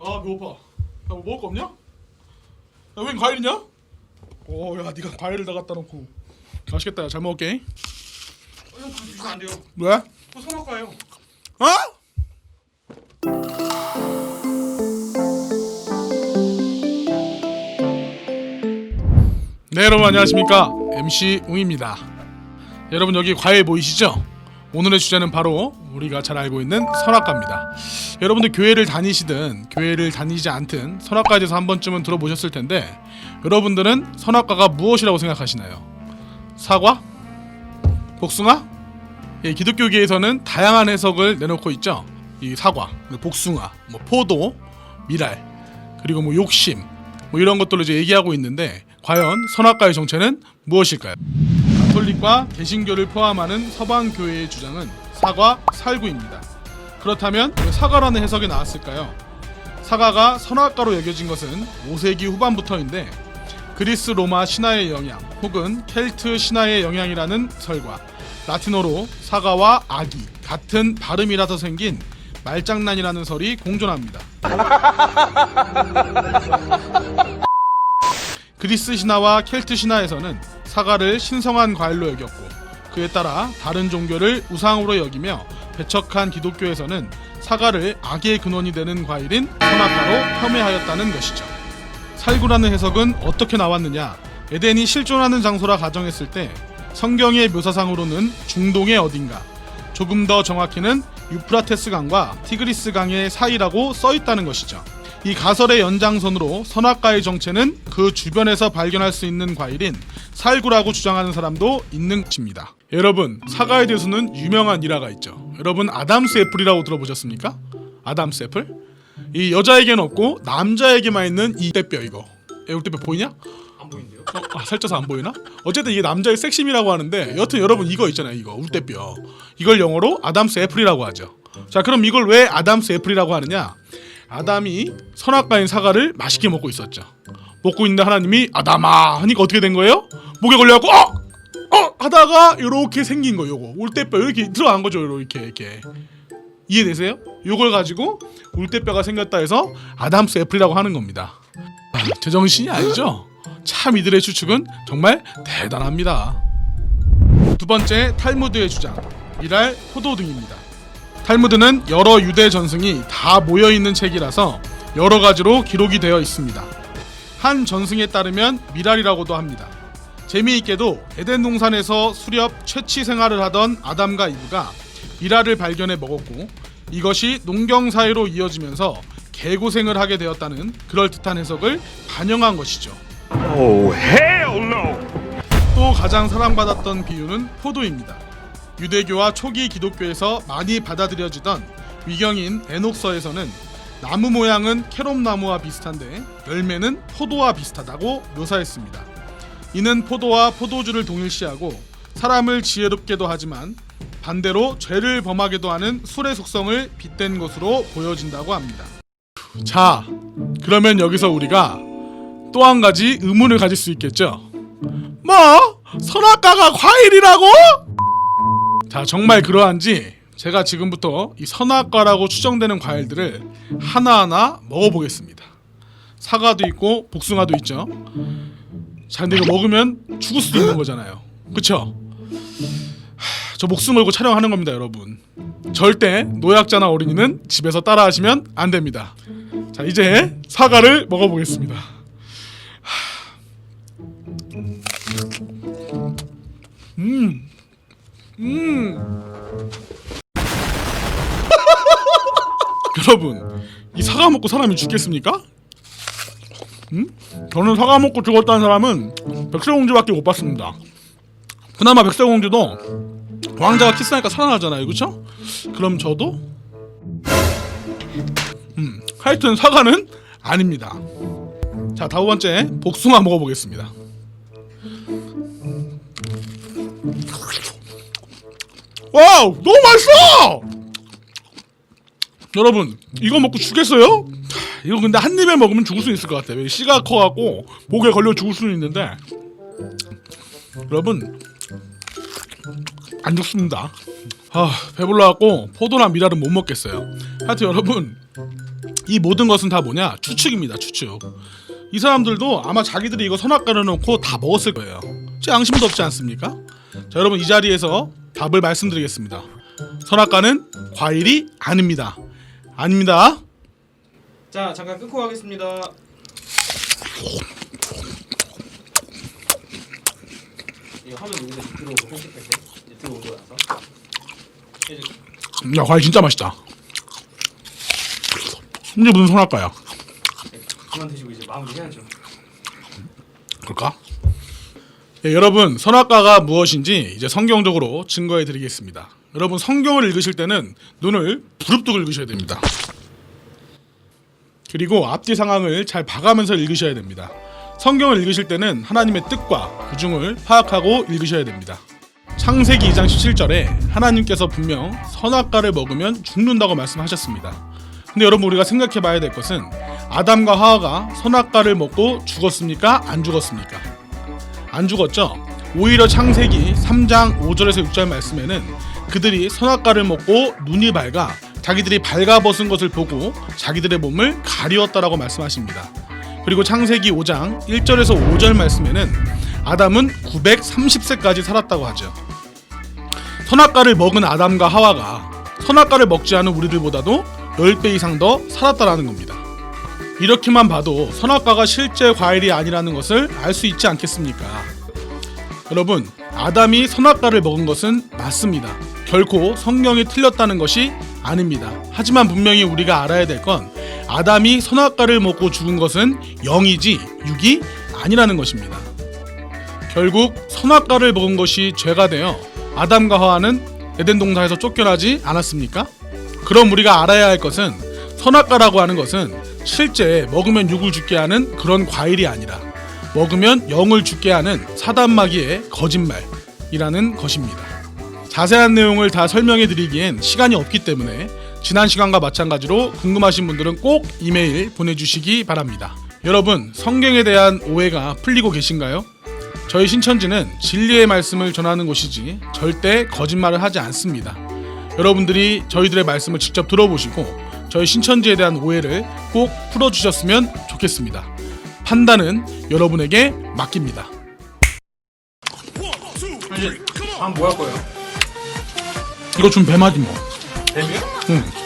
아 배고파. 야 뭐 먹을 거 없냐? 야웬 과일이냐? 오야 네가 과일을 다 갖다 놓고 맛있겠다. 야, 잘 먹을게. 어, 형 그거 주시면 안 돼요. 왜? 또 성악가예요. 어? 네 여러분 안녕하십니까 MC 웅입니다 여러분 여기 과일 보이시죠? 오늘의 주제는 바로 우리가 잘 알고 있는 선악과입니다 여러분들 교회를 다니시든 교회를 다니지 않든 선악과에 대해서 한 번쯤은 들어보셨을 텐데 여러분들은 선악과가 무엇이라고 생각하시나요? 사과? 복숭아? 예, 기독교계에서는 다양한 해석을 내놓고 있죠. 이 사과, 복숭아, 뭐 포도, 미랄, 그리고 뭐 욕심, 뭐 이런 것들을 이제 얘기하고 있는데 과연 선악과의 정체는 무엇일까요? 가톨릭과 개신교를 포함하는 서방 교회의 주장은 사과, 살구입니다. 그렇다면 왜 사과라는 해석이 나왔을까요? 사과가 선악과로 여겨진 것은 5세기 후반부터인데 그리스 로마 신화의 영향 혹은 켈트 신화의 영향이라는 설과 라틴어로 사과와 아기 같은 발음이라서 생긴 말장난이라는 설이 공존합니다. 그리스 신화와 켈트 신화에서는 사과를 신성한 과일로 여겼고 그에 따라 다른 종교를 우상으로 여기며 배척한 기독교에서는 사과를 악의 근원이 되는 과일인 선악과로 폄훼하였다는 것이죠. 살구라는 해석은 어떻게 나왔느냐? 에덴이 실존하는 장소라 가정했을 때 성경의 묘사상으로는 중동의 어딘가, 조금 더 정확히는 유프라테스 강과 티그리스 강의 사이라고 써 있다는 것이죠. 이 가설의 연장선으로 선악과의 정체는 그 주변에서 발견할 수 있는 과일인 살구라고 주장하는 사람도 있는 것입니다. 여러분, 사과에 대해서는 유명한 일화가 있죠. 여러분, 아담스 애플이라고 들어보셨습니까? 아담스 애플? 이 여자에게는 없고 남자에게만 있는 이 떼뼈 이거. 야, 이거 떼뼈 보이냐? 안 보이는데요? 어, 아, 살쪄서 안 보이나? 어쨌든 이게 남자의 섹심이라고 하는데 여튼 여러분 이거 있잖아요 이거 울대뼈 이걸 영어로 아담스 애플이라고 하죠 자 그럼 이걸 왜 아담스 애플이라고 하느냐 아담이 선악과인 사과를 맛있게 먹고 있었죠 먹고 있는데 하나님이 아담아 하니까 어떻게 된 거예요? 목에 걸려갖고 어! 어! 하다가 이렇게 생긴 거 요거 울대뼈 이렇게 들어간 거죠 이렇게 이렇게 이해되세요? 요걸 가지고 울대뼈가 생겼다 해서 아담스 애플이라고 하는 겁니다 아, 제정신이 아니죠? 참 이들의 추측은 정말 대단합니다. 두 번째 탈무드의 주장 미랄 포도 등입니다. 탈무드는 여러 유대 전승이 다 모여 있는 책이라서 여러 가지로 기록이 되어 있습니다. 한 전승에 따르면 미랄이라고도 합니다. 재미있게도 에덴 동산에서 수렵 채취 생활을 하던 아담과 이브가 미랄을 발견해 먹었고 이것이 농경 사회로 이어지면서 개고생을 하게 되었다는 그럴듯한 해석을 반영한 것이죠. Oh, hell no! 또 가장 사랑받았던 비유는 포도입니다. 유대교와 초기 기독교에서 많이 받아들여지던 위경인 에녹서에서는 나무 모양은 캐롬나무와 비슷한데 열매는 포도와 비슷하다고 묘사했습니다. 이는 포도와 포도주를 동일시하고 사람을 지혜롭게도 하지만 반대로 죄를 범하게도 하는 술의 속성을 빗댄 것으로 보여진다고 합니다. 자, 그러면 여기서 우리가 또 한 가지 의문을 가질 수 있겠죠. 뭐? 선악과가 과일이라고? 자, 정말 그러한지 제가 지금부터 이 선악과라고 추정되는 과일들을 하나하나 먹어보겠습니다. 사과도 있고 복숭아도 있죠. 자, 근데 이거 먹으면 죽을 수도 있는 거잖아요. 그쵸? 하, 저 목숨 걸고 촬영하는 겁니다, 여러분. 절대 노약자나 어린이는 집에서 따라하시면 안 됩니다. 자, 이제 사과를 먹어보겠습니다. 음. 음. 여러분, 이 사과 먹고 사람이 죽겠습니까? 음? 저는 사과 먹고 죽었다는 사람은 백설공주밖에 못 봤습니다. 그나마 백설공주도 왕자가 키스하니까 살아나잖아요, 그렇죠? 그럼 저도 음, 하여튼 사과는 아닙니다. 자, 다음 번째 복숭아 먹어보겠습니다. 와우 너무 맛있어! 여러분 이거 먹고 죽겠어요? 이거 근데 한 입에 먹으면 죽을 수 있을 것 같아요. 씨가 커갖고 목에 걸려 죽을 수는 있는데. 여러분 안 죽습니다. 아 배불러갖고 포도나 미랄은 못 먹겠어요. 하여튼 여러분 이 모든 것은 다 뭐냐? 추측입니다 추측. 이 사람들도 아마 자기들이 이거 선악과를 놓고 다 먹었을 거예요. 제 양심도 없지 않습니까? 자 여러분 이 자리에서 답을 말씀드리겠습니다 선악과는 과일이 아닙니다 아닙니다 자 잠깐 끊고 가겠습니다. 이거 화면 여기서 들어오고 편집할 때 이제 들어오고 나서 이제 야 과일 진짜 맛있다 이게 무슨 선악과야 그만 드시고 이제 마무리 해야죠. 그럴까? 예, 여러분 선악과가 무엇인지 이제 성경적으로 증거해 드리겠습니다. 여러분 성경을 읽으실 때는 눈을 부릅뜨고 읽으셔야 됩니다. 그리고 앞뒤 상황을 잘 봐가면서 읽으셔야 됩니다. 성경을 읽으실 때는 하나님의 뜻과 구중을 파악하고 읽으셔야 됩니다. 창세기 2장 17절에 하나님께서 분명 선악과를 먹으면 죽는다고 말씀하셨습니다. 근데 여러분 우리가 생각해 봐야 될 것은 아담과 하와가 선악과를 먹고 죽었습니까? 안 죽었습니까? 안 죽었죠. 오히려 창세기 3장 5절에서 6절 말씀에는 그들이 선악과를 먹고 눈이 밝아 자기들이 발가벗은 것을 보고 자기들의 몸을 가리웠다라고 말씀하십니다. 그리고 창세기 5장 1절에서 5절 말씀에는 아담은 930세까지 살았다고 하죠. 선악과를 먹은 아담과 하와가 선악과를 먹지 않은 우리들보다도 10배 이상 더 살았다라는 겁니다. 이렇게만 봐도 선악과가 실제 과일이 아니라는 것을 알 수 있지 않겠습니까? 여러분, 아담이 선악과를 먹은 것은 맞습니다. 결코 성경이 틀렸다는 것이 아닙니다. 하지만 분명히 우리가 알아야 될 건 아담이 선악과를 먹고 죽은 것은 영이지 육이 아니라는 것입니다. 결국 선악과를 먹은 것이 죄가 되어 아담과 하와는 에덴 동산에서 쫓겨나지 않았습니까? 그럼 우리가 알아야 할 것은 선악과라고 하는 것은 실제 먹으면 육을 죽게 하는 그런 과일이 아니라 먹으면 영을 죽게 하는 사단 마귀의 거짓말이라는 것입니다. 자세한 내용을 다 설명해 드리기엔 시간이 없기 때문에 지난 시간과 마찬가지로 궁금하신 분들은 꼭 이메일 보내주시기 바랍니다. 여러분, 성경에 대한 오해가 풀리고 계신가요? 저희 신천지는 진리의 말씀을 전하는 곳이지 절대 거짓말을 하지 않습니다. 여러분들이 저희들의 말씀을 직접 들어보시고 저희 신천지에 대한 오해를 꼭 풀어주셨으면 좋겠습니다. 판단은 여러분에게 맡깁니다. 이제 다음 뭐할 거예요? 이거 좀 배맞이 뭐. 데뷔요? 응.